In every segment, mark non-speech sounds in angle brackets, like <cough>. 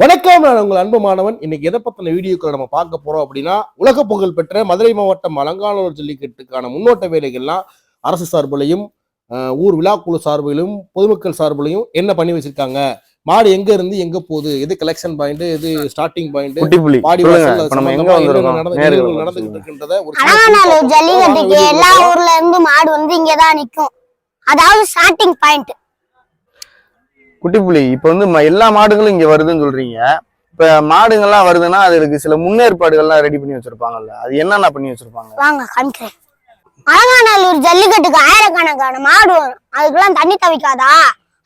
வணக்கம் நான் உங்கள் அன்பு மாணவன். இன்னைக்கு எதை பத்தின வீடியோக்களை நம்ம பார்க்க போறோம் அப்படின்னா உலக புகழ் பெற்ற மதுரை மாவட்டம் அலங்காநல்லூர் ஜல்லிக்கட்டுக்கான முன்னோட்ட வேலைகள்லாம் அரசு சார்பிலையும் ஊர் விழாக்குழு சார்பிலும் பொதுமக்கள் சார்பிலையும் என்ன பண்ணி வச்சிருக்காங்க? மாடு எங்க இருந்து எங்க போகுது? எது கலெக்ஷன் பாயிண்ட் எது ஸ்டார்டிங் பாயிண்ட் பாடி நடந்துகிட்டு இருக்கின்றத ஒரு ஜல்லிக்கட்டுக்கு எல்லா ஊர்ல இருந்து மாடு வந்து இங்கதான் நிக்கும். அதாவது ஸ்டார்டிங் பாயிண்ட் குட்டிப்புலி இப்ப வந்து எல்லா மாடுகளும் இங்க வருதுன்னு சொல்றீங்க. இப்ப மாடுங்கள்லாம் வருதுன்னா அதுக்கு சில முன்னேற்பாடுகள்லாம் ரெடி பண்ணி வச்சிருப்பாங்கல்ல. அது என்னென்ன பண்ணி வச்சிருப்பாங்க? வாங்க காமிக்கிறேன். அலங்காநல்லூர் ஜல்லிக்கட்டுக்கு ஆயிரக்கணக்கான மாடு வரும். அதுக்கெல்லாம் தண்ணி தவிக்காதா?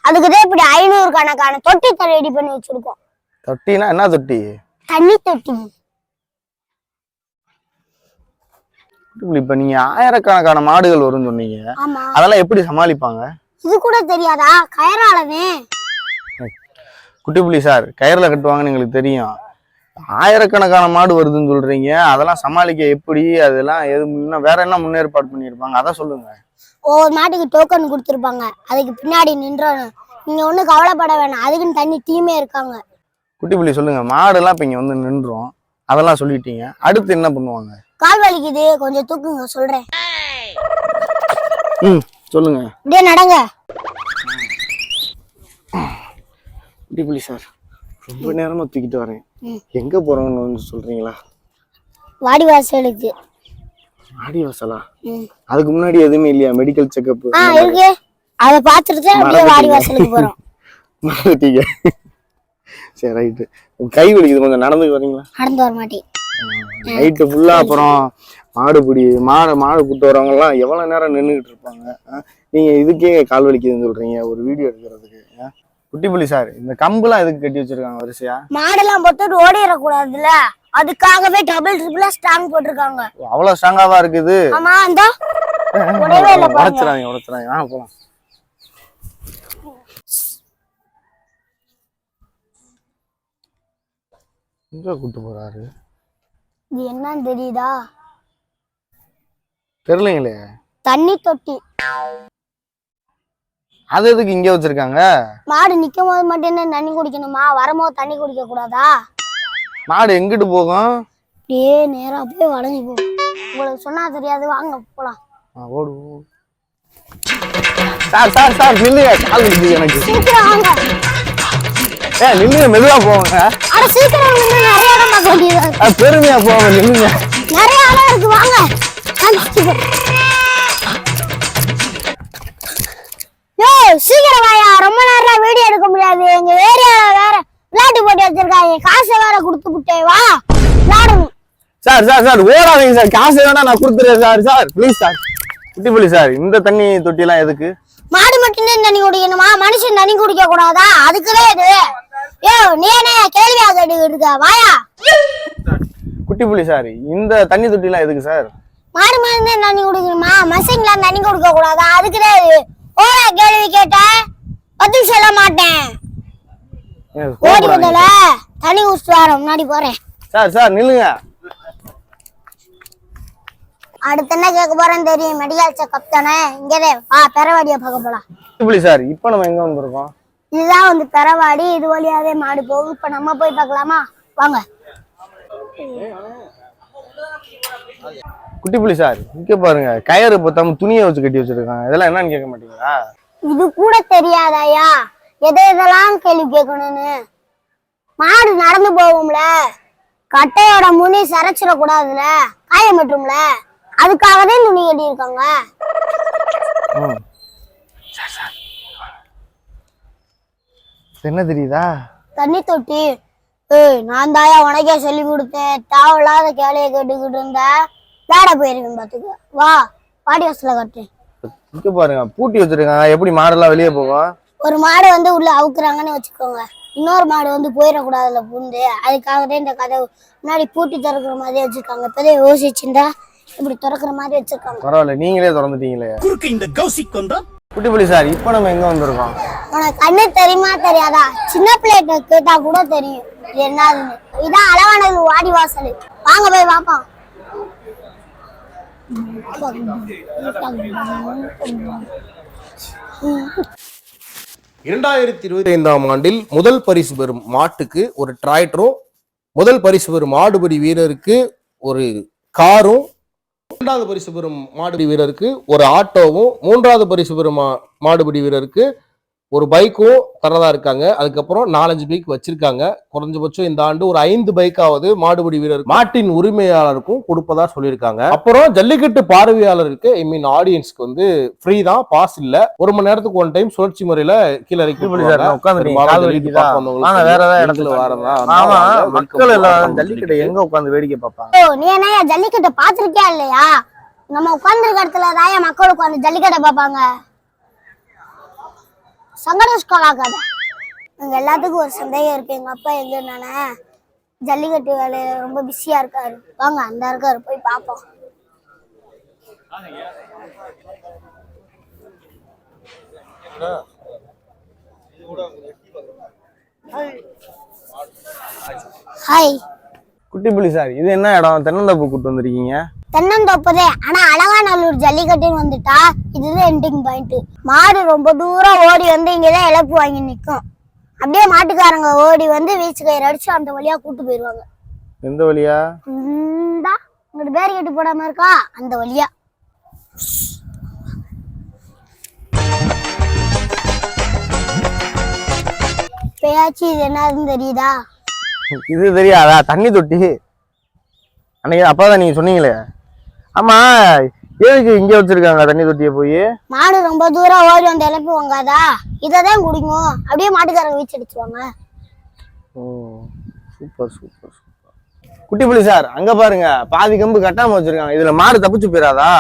அதுக்குதான் இப்படி ஐநூறு கணக்கான தொட்டி ரெடி பண்ணி வச்சிருக்கோம். தொட்டினா என்ன தொட்டி? தண்ணி தொட்டி. இப்ப நீங்க ஆயிரக்கணக்கான மாடுகள் வரும்னு சொன்னீங்க. அதெல்லாம் எப்படி சமாளிப்பாங்க? இது கூட தெரியாதா? கயறாலவே குட்டிப்புலி சார் கயிறுல கட்டுவாங்கன்னு எங்களுக்கு தெரியும். ஆயிரக்கணக்கான மாடு வருதுன்னு சொல்றீங்க. அதெல்லாம் சமாளிக்க எப்படி? அதெல்லாம் எது வேற என்ன முன்னேற்பாடு பண்ணியிருப்பாங்க? அதான் சொல்லுங்க. ஒவ்வொரு மாட்டுக்கு டோக்கன் கொடுத்துருப்பாங்க. அதுக்கு பின்னாடி நின்றணும். நீங்க ஒண்ணும் கவலைப்பட வேணாம். அதுக்குன்னு தண்ணி டீமே இருக்காங்க. குட்டிப்புலி சொல்லுங்க. மாடெல்லாம் இப்ப இங்க வந்து நின்றோம். அதெல்லாம் சொல்லிட்டீங்க. அடுத்து என்ன பண்ணுவாங்க? கால் வலிக்குது. கொஞ்சம் தூக்குங்க. சொல்றேன். ம் சொல்லுங்க. அப்படியே நடங்க. குட்டிப்புலி சார். ரொம்ப நேரமா தூக்கிட்டு வரேன். எங்க போறோம்னு வந்து சொல்றீங்களா? வாடிவாசலுக்கு. ஆடி வாசலா ம். அதுக்கு முன்னாடி எதுவுமே இல்லையா? மெடிக்கல் செக்கப் ஆ இருக்கு. அத பாத்துட்டு அப்படியே வாடிவாசலுக்கு போறோம். <laughs> மறந்துட்டீங்க. சரி ரைட்டு கை வலிக்குது. கொஞ்சம் நடந்து வரீங்களா? நடந்து வர மாட்டேன். நைட்டு ஃபுல்லா அப்புறம் மாடு பிடி மாடு மாடு கூட்டு வரவங்க எல்லாம் எவ்வளவு நேரம் நின்றுகிட்டு இருப்பாங்க? ஆ? நீங்க இதுக்கே கால் வலிக்குதுன்னு சொல்றீங்க. ஒரு வீடியோ எடுக்கிறதுக்கு. ஆ? குட்டிப்புலி சார் இந்த கம்புலாம் எதுக்கு கட்டி வச்சிருக்காங்க வரிசையா? மாடெல்லாம் போட்டுட்டு ஓடிடக்கூடாதுல்ல அதுக்காகவே டபுள் ட்ரிபிளா ஸ்ட்ராங் போட்டிருக்காங்க. அவ்வளவு ஸ்ட்ராங்காவா இருக்குது? ஆமா அந்த உடையவே இல்ல பாருங்க. உடச்சிடாதீங்க உடச்சிடாதீங்க. வாங்க போலாம். எங்க கூட்டு போறாரு? இது என்னன்னு தெரியுதா? தெரியலைங்களே. தண்ணி தொட்டி. அது எதுக்கு இங்க வச்சிருக்காங்க? மாடு நிக்கும் போது மட்டும் தண்ணி குடிக்கணுமா? வரும்போது தண்ணி குடிக்க கூடாதா? மாடு எங்கிட்டு போகும்? அப்படியே நேரா போய் வளைஞ்சு போகும் உங்களுக்கு சொன்னா தெரியாது. வாங்க போலாம். ஓடு. சார் சார் சார் நில்லுங்க. கால் வலிக்குது எனக்கு. சீக்கிரம் வாங்க. ஏ நில்லுங்க. மெதுவா போவாங்க அட சீக்கிரம் வந்து நிறைய இடம் பார்க்க வேண்டியதா. பெருமையா போவாங்க நில்லுங்க. நிறைய இடம் இருக்கு. வாங்க. வீடியோ எடுக்க முடியாது. எங்க ஏரியால வேற விளையாட்டு போட்டி வச்சிருக்காங்க. காசை வேற கொடுத்து விட்டே வா விளையாடணும். சார் சார் சார் ஓடாதீங்க சார். காசு வேணா நான் கொடுத்துறேன் sir sir. Please sir. Kuttipuli sir இந்த தண்ணி தொட்டிலாம் எதுக்கு? மாடு மட்டும்தான் தண்ணி குடிக்கணுமா? மனுஷன் தண்ணி குடிக்க கூடாதா? அதுக்குதான் இது. யோ நீ என்ன கேள்வியா கேட்டுக்கிட்டு இருக்க? வாயா. குட்டிப்புலி சார் இந்த தண்ணி தொட்டிலாம் எதுக்கு சார்? மாடு தான் தண்ணி குடிக்கணுமா? மனுஷங்களாம் தண்ணி கொடுக்க கூடாதா? அதுக்குதான் இது. ஓடா கேள்வி கேட்ட பதில் சொல்ல மாட்டேன் ஏன் ஓடி கோவப்படாதீங்க. வந்தல தண்ணி குடிச்சிட்டு வர முன்னாடி போறேன். சார் சார் நில்லுங்க. அடுத்து என்ன கேட்க போறேன்னு தெரியும். மெடிக்கல் செக்அப் தானே? இங்கதே வா பெறவாடியை பார்க்க போலாம். குட்டிப்புலி சார் இப்போ நம்ம எங்க வந்திருக்கோம்? இதுதான் வந்து பெறவாடி இது வழியாவே மாடு போகும் இப்ப நம்ம போய் பார்க்கலாமா? வாங்க. குட்டிப்புலி சார் இங்க பாருங்க. கயிறு பத்தாம துணியை வச்சு கட்டி வச்சிருக்காங்க. இதெல்லாம் என்னன்னு கேட்க மாட்டீங்களா? இது கூட தெரியாதாயா எதை எதெல்லாம் கேள்வி கேட்கணும்னு? மாடு நடந்து போகும்ல. கட்டையோட முனி சரைச்சிடக்கூடாதுல. காயமட்டும்ல அதுக்காக தான் துணி கட்டியிருக்காங்க. ம். இது என்ன தெரியுதா? தண்ணி தொட்டி. ஏய் நான் தாயா உனக்கே சொல்லி கொடுத்தேன். தேவையில்லாத கேளைய கேட்டுக்கிட்டு இருந்த. விளையாட போயிருக்கேன் பாத்துக்க. வா பாடி வாசல கட்டு. பாருங்க பூட்டி வச்சிருக்காங்க. எப்படி மாடெல்லாம் வெளியே போகும்? ஒரு மாடு வந்து உள்ள அவுக்குறாங்கன்னு வச்சுக்கோங்க. இன்னொரு மாடு வந்து போயிடக்கூடாதுல புந்து. அதுக்காக தான் இந்த கதை முன்னாடி பூட்டி திறக்கிற மாதிரி வச்சிருக்காங்க. இப்பதான் யோசிச்சுண்டா இப்படி திறக்கிற மாதிரி வச்சிருக்காங்க. பரவாயில்ல நீங்களே திறந்துட்டீங்களே. குறுக்கு இந்த கௌசிக் வந்தா குட்டிப்புலி சார் இப்போ நம்ம எங்க வந்திருக்கோம்? உனக்கு கண்ணு தெரியுமா தெரியாதா? சின்ன பிள்ளைகிட்ட கேட்டா கூட தெரியும். இது என்னதுன்னு. இதான் அளவானது வாடி வாசல். வாங்க போய் பாப்போம். இரண்டாயிரத்தி இருபத்தி ஐந்தாம் ஆண்டில் முதல் பரிசு பெறும் மாட்டுக்கு ஒரு டிராக்டரும் முதல் பரிசு பெறும் மாடுபடி வீரருக்கு ஒரு காரும் இரண்டாவது பரிசு பெறும் மாடுபடி வீரருக்கு ஒரு ஆட்டோவும் மூன்றாவது பரிசு பெறும் மா- வீரருக்கு ஒரு பைக்கும் தரதா இருக்காங்க. அதுக்கப்புறம் நாலஞ்சு பைக் வச்சிருக்காங்க. குறைஞ்சபட்சம் இந்த ஆண்டு ஒரு ஐந்து பைக்காவது மாடுபிடி வீரர் மாட்டின் உரிமையாளருக்கும் கொடுப்பதா சொல்லியிருக்காங்க. அப்புறம் ஜல்லிக்கட்டு பார்வையாளருக்கு ஐ மீன் ஆடியன்ஸ்க்கு வந்து ஃப்ரீ தான் பாஸ் இல்ல. ஒரு மணி நேரத்துக்கு ஒன் டைம் சுழற்சி முறையில கீழே ஜல்லிக்கட்டு. எங்க உட்காந்து வேடிக்கை பார்ப்பாங்க? ஓ நீ என்ன ஜல்லிக்கட்டை பாத்திருக்கியா இல்லையா? நம்ம உட்கார்ந்துருக்க இடத்துல மக்கள் உட்காந்து ஜல்லிக்கட்டை பார்ப்பாங்க. சங்கடஸ்கோலாக்காத எங்க எல்லாத்துக்கும் ஒரு சந்தேகம் இருக்கு. எங்க அப்பா எங்க நானே ஜல்லிக்கட்டு வேலையில ரொம்ப பிஸியா இருக்காரு. வாங்க அந்த இருக்காரு. போய் பார்ப்போம். ஹாய். குட்டி புலி சார் இது என்ன இடம்? தென்னந்தோப்பு கூட்டு வந்திருக்கீங்க? தென்னந்தோப்பதே. ஆனா அலங்காநல்லூர் ஜல்லிக்கட்டுன்னு வந்துட்டா இதுதான் எண்டிங் பாயிண்ட் மாடு ரொம்ப தூரம் ஓடி வந்து இங்கதான் இழப்பு வாங்கி நிக்கும். அப்படியே மாட்டுக்காரங்க ஓடி வந்து வீச்சு கயிறு அடிச்சு அந்த வழியா கூட்டு போயிருவாங்க. எந்த வழியா? இந்தா உங்கள்ட்ட பேர் கட்டி போடாம இருக்கா? அந்த வழியா. இப்பயாச்சும் இது என்னதுன்னு தெரியுதா? இது தெரியாதா? தண்ணி தொட்டி. அன்னைக்கு அப்பதான் நீங்க சொன்னீங்களே. ஆமா எதுக்கு இங்க வச்சிருக்காங்க? தண்ணி தொட்டியை போய்? மாடு ரொம்ப தூரம் ஓடி வந்து இழப்பு வாங்காதா இததான் குடிக்கும் அப்படியே மாட்டுக்காரங்க வீச்சு அடிச்சுவாங்க ஓ super super super Kutti Puli sir அங்க பாருங்க. பாதி கம்பு கட்டாம வச்சிருக்காங்க. இதுல மாடு தப்பிச்சு போயிடாதா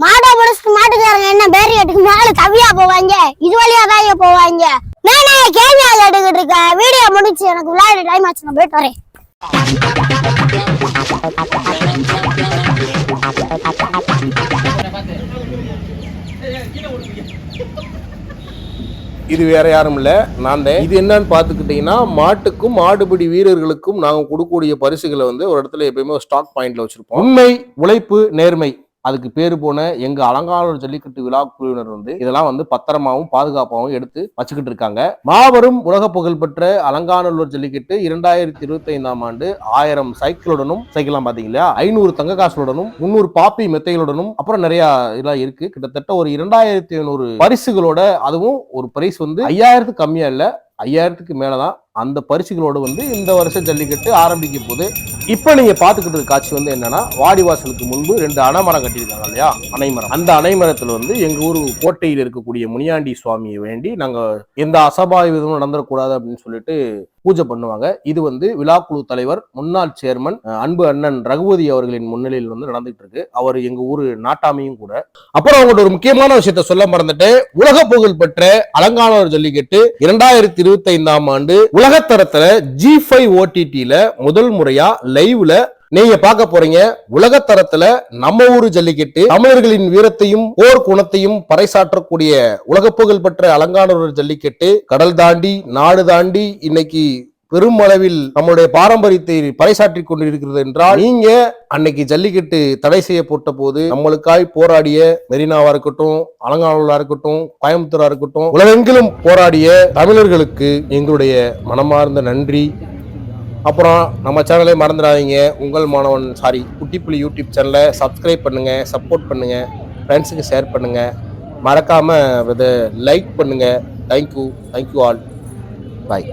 மாடை பிடிச்சிட்டு மாட்டுக்காரங்க என்ன பேரியட்டுக்கு மேல தவியா போவாங்க? இது வழியா தான் போவாங்க? நானே கேள்வியா கேட்டுக்கிட்டு இருக்கேன். வீடியோ முடிச்சு எனக்கு விளையாட டைம் ஆச்சு. நான் போயிட்டு வரேன். இது வேற யாரும் இல்ல நான் தான். இது என்னன்னு பாத்துக்கிட்டீங்கன்னா மாட்டுக்கும் மாடுபிடி வீரர்களுக்கும் நாங்க கொடுக்கக்கூடிய பரிசுகளை வந்து ஒரு இடத்துல எப்பயுமே ஸ்டாக் பாயிண்ட்ல வச்சிருப்போம். உண்மை உழைப்பு நேர்மை. அதுக்கு பேர் போன எங்க அலங்காநல்லூர் ஜல்லிக்கட்டு விழா குழுவினர் வந்து இதெல்லாம் வந்து பத்திரமாவும் பாதுகாப்பாகவும் எடுத்து வச்சுக்கிட்டு இருக்காங்க. மாபெரும் உலக புகழ்பெற்ற அலங்காநல்லூர் ஜல்லிக்கட்டு இரண்டாயிரத்தி இருபத்தி ஐந்தாம் ஆண்டு ஆயிரம் சைக்கிளுடனும் சைக்கிள்லாம் பாத்தீங்களா ஐநூறு தங்க காசுகளுடனும் முன்னூறு பாப்பி மெத்தைகளுடனும் அப்புறம் நிறைய இதெல்லாம் இருக்கு. கிட்டத்தட்ட ஒரு இரண்டாயிரத்தி ஐநூறு பரிசுகளோட அதுவும் ஒரு பரிசு வந்து ஐயாயிரத்துக்கு கம்மியா இல்ல ஐயாயிரத்துக்கு மேலதான். அந்த பரிசுகளோடு வந்து இந்த வருஷம் ஜல்லிக்கட்டு ஆரம்பிக்க போது இப்போ நீங்க பாத்துக்கிட்டு இருக்க காட்சி வந்து என்னன்னா வாடிவாசலுக்கு முன்பு ரெண்டு அணைமரம் கட்டியிருக்காங்க இல்லையா? அணைமரம். அந்த அணைமரத்துல வந்து எங்க ஊர் கோட்டையில் இருக்கக்கூடிய முனியாண்டி சுவாமியை வேண்டி நாங்க எந்த அசபாவிதமும் நடந்துடக்கூடாது அப்படின்னு சொல்லிட்டு பூஜை பண்ணுவாங்க. இது வந்து விழாக்குழு தலைவர் முன்னாள் சேர்மன் அன்பு அண்ணன் ரகுபதி அவர்களின் முன்னிலையில் வந்து நடந்துட்டு இருக்கு அவர் எங்க ஊர் நாட்டாமையும் கூட. அப்புறம் அவங்கள்ட்ட ஒரு முக்கியமான விஷயத்த சொல்ல மறந்துட்டு உலக புகழ் பெற்ற அலங்கானவர் ஜல்லிக்கட்டு இரண்டாயிரத்தி இருபத்தி ஐந்தாம் ஆண்டு உலகத்தரத்துல ஜி ஃபைவ் ஓடிடியில முதல் முறையா லைவ்ல நீங்க பார்க்க போறீங்க உலகத்தரத்துல நம்ம ஊரு ஜல்லிக்கட்டு தமிழர்களின் வீரத்தையும் போர் குணத்தையும் பறைசாற்றக்கூடிய உலக புகழ் பெற்ற அலங்கானூர் ஜல்லிக்கட்டு கடல் தாண்டி நாடு தாண்டி இன்னைக்கு பெரும் அளவில் நம்மளுடைய பாரம்பரியத்தை பறைசாற்றி கொண்டிருக்கிறது என்றால் நீங்க அன்னைக்கு ஜல்லிக்கட்டு தடை செய்யப்பட்ட போது நம்மளுக்காய் போராடிய மெரினாவா இருக்கட்டும் அலங்காநல்லூரா இருக்கட்டும் கோயம்புத்தூரா இருக்கட்டும் உலகெங்கிலும் போராடிய தமிழர்களுக்கு எங்களுடைய மனமார்ந்த நன்றி. அப்புறம் நம்ம சேனலை மறந்துடாதீங்க. உங்கள் மாணவன் சாரி குட்டிப்புலி யூடியூப் சேனலை சப்ஸ்கிரைப் பண்ணுங்கள் சப்போர்ட் பண்ணுங்கள் ஃப்ரெண்ட்ஸுக்கு ஷேர் பண்ணுங்கள் மறக்காமல் இதை லைக் பண்ணுங்கள் தேங்க்யூ தேங்க்யூ ஆல் பாய்